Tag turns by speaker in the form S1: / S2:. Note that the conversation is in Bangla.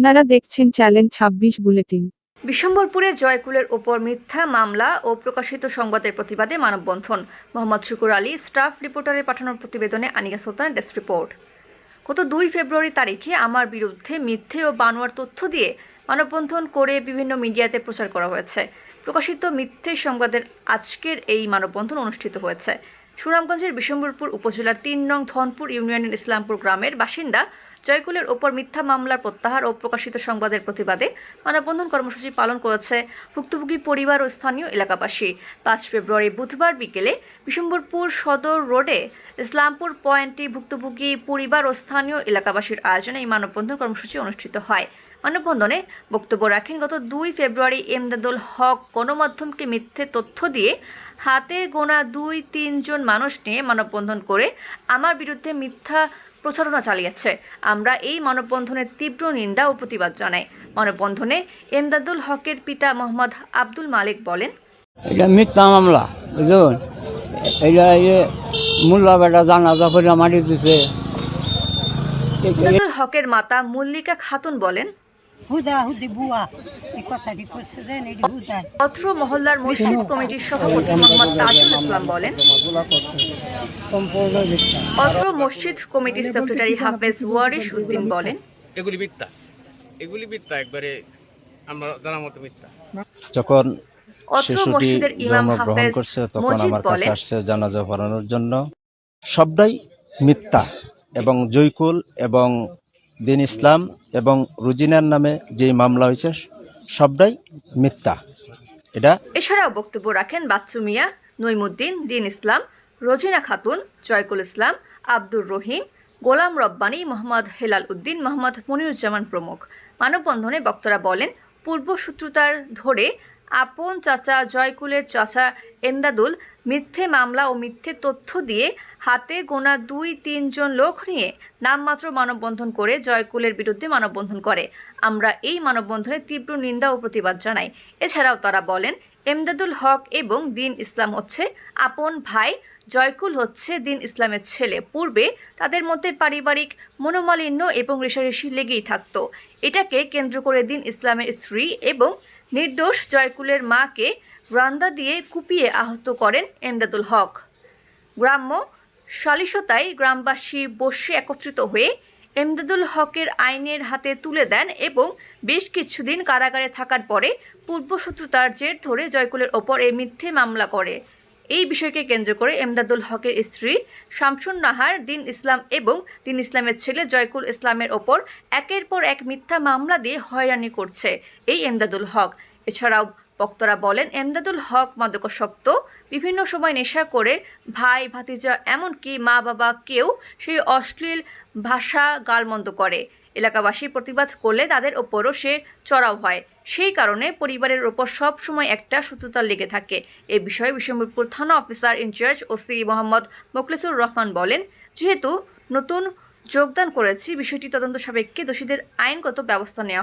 S1: আপনারা দেখছেন চ্যালেঞ্জ ছাব্বিশ বুলেটিন।
S2: বিশ্বম্বরপুরে জয়কুলের ওপর মিথ্যা মামলা ও প্রকাশিত সংবাদের প্রতিবাদে মানববন্ধন। মোহাম্মদ শুকুর আলী, স্টাফ রিপোর্টারের পাঠানোর প্রতিবেদনে আনিকা সুলতান ডেস্ক রিপোর্ট। গত দুই ফেব্রুয়ারি তারিখে আমার বিরুদ্ধে মিথ্যে ও বানোয়ার তথ্য দিয়ে মানববন্ধন করে বিভিন্ন মিডিয়াতে প্রচার করা হয়েছে। প্রকাশিত মিথ্যে সংবাদের আজকের এই মানববন্ধন অনুষ্ঠিত হয়েছে। সুনামগঞ্জের বিশ্বম্বরপুর উপজেলার তিন নং ধনপুর ইউনিয়নের ইসলামপুর গ্রামের বাসিন্দা জয়কুলের ওপর মিথ্যা মামলার প্রত্যাহার ও প্রকাশিত সংবাদের প্রতিবাদে মানববন্ধন কর্মসূচি পালন করেছে ভুক্তভোগী পরিবার ও স্থানীয় এলাকাবাসী। পাঁচ ফেব্রুয়ারি বুধবার বিকেলে বিশম্বরপুর সদর রোডে ইসলামপুর পয়েন্টে ভুক্তভোগী পরিবার ও স্থানীয় এলাকাবাসীর আয়োজনে এই মানববন্ধন কর্মসূচি অনুষ্ঠিত হয়। মানববন্ধনে বক্তব্য রাখেন, গত দুই ফেব্রুয়ারি এমদাদুল হক গণমাধ্যমকে মিথ্যে তথ্য দিয়ে হাতের গোনা দুই তিনজন মানুষ নিয়ে মানববন্ধন করে আমার বিরুদ্ধে মিথ্যা প্রচারণা চালিয়েছে। আমরা এই মানববন্ধনের তীব্র নিন্দা ও প্রতিবাদ জানাই। মানববন্ধনে এমদাদুল হকের পিতা মোহাম্মদ আব্দুল মালিক বলেন
S3: এটা মিথ্যা মামলা বুঝলেন? এটা এই মোল্লা বেটা জানাজা করে মারি দিছে।
S2: এমদাদুল হকের মাতা মল্লিকা খাতুন বলেন
S4: হুদা হুদি বুয়া।
S2: অত্র মহল্লার মসজিদ কমিটির সভাপতি মোহাম্মদ তাজুল ইসলাম বলেন অত্র মসজিদ কমিটির সেক্রেটারি হাফেজ ওয়ারিশ উদ্দিন বলেন
S5: এগুলি মিথ্যা। এগুলি মিথ্যা একবারে আমরা জানার মতো মিথ্যা।
S6: যখন
S2: অত্র
S6: শিশুটি জন্মগ্রহণ করছে তখন আমার কাছে আসছে জানাজা পড়ানোর জন্য। সবটাই মিথ্যা এবং জৈকুল এবং দিন ইসলাম এবং রুজিনার নামে যেই মামলা হয়েছে, সবটাই মিথ্যা। এটা
S2: এছাড়াও বক্তব্য রাখেন বাচ্চু মিয়া নইমুদ্দিন, দিন ইসলাম, রোজিনা খাতুন, জয়কুল ইসলাম, আব্দুর রহিম, গোলাম রব্বানী, মোহাম্মদ হেলাল উদ্দিন, মোহাম্মদ মনিরুজ্জামান প্রমুখ। মানববন্ধনে বক্তারা বলেন পূর্বসূত্রতার ধরে আপন চাচা জয়কুলের চাচা এমদাদুল মিথ্যে মামলা ও মিথ্যে তথ্য দিয়ে হাতে গোনা দুই তিনজন লোক নিয়ে নামমাত্র মানববন্ধন করে জয়কুলের বিরুদ্ধে মানববন্ধন করে। আমরা এই মানববন্ধনে তীব্র নিন্দা ও প্রতিবাদ জানাই। এছাড়াও তারা বলেন, এমদাদুল হক এবং দিন ইসলাম হচ্ছে আপন ভাই, জয়কুল হচ্ছে দিন ইসলামের ছেলে। পূর্বে তাদের মধ্যে পারিবারিক মনোমালিন্য এবং রেশারেশি লেগেই থাকতো। এটাকে কেন্দ্র করে দিন ইসলামের স্ত্রী এবং নির্দোষ জয়কুলের মাকে রান্দা দিয়ে কুপিয়ে আহত করেন এমদাদুল হক। গ্রাম্য সালিশতায় গ্রামবাসী বসে একত্রিত হয়ে এমদাদুল হকের আইনের হাতে তুলে দেন এবং বেশ কিছুদিন কারাগারে থাকার পরে পূর্বশত্রুতার জের ধরে জয়কুলের ওপর এই মিথ্যে মামলা করে। এই বিষয়কে কেন্দ্র করে এমদাদুল হকের স্ত্রী শামসুন নাহার দিন ইসলাম এবং দিন ইসলামের ছেলে জয়কুল ইসলামের ওপর একের পর এক মিথ্যা মামলা দিয়ে হয়রানি করছে এই এমদাদুল হক। এছাড়াও বক্তরা বলেন, এমদাদুল হক মাদকাসক্ত, বিভিন্ন সময় নেশা করে ভাই, ভাতিজা, এমনকি মা বাবা কেউ সেই অশ্লীল ভাষা গালমন্দ করে। এলাকাবাসী প্রতিবাদ করলে তাদের ওপরও সে চড়াও হয় সেই কারণে পরিবারের ওপর সব সময় একটা শত্রুতা লেগে থাকে এ বিষয়ে বিশ্বম্বরপুর থানা officer in charge O C Mohammad Mokhlesur Rahman বলেন, যেহেতু নতুন যোগদান করেছি, বিষয়টি তদন্ত সাপেক্ষে দোষীদের আইনগত ব্যবস্থা নেওয়া।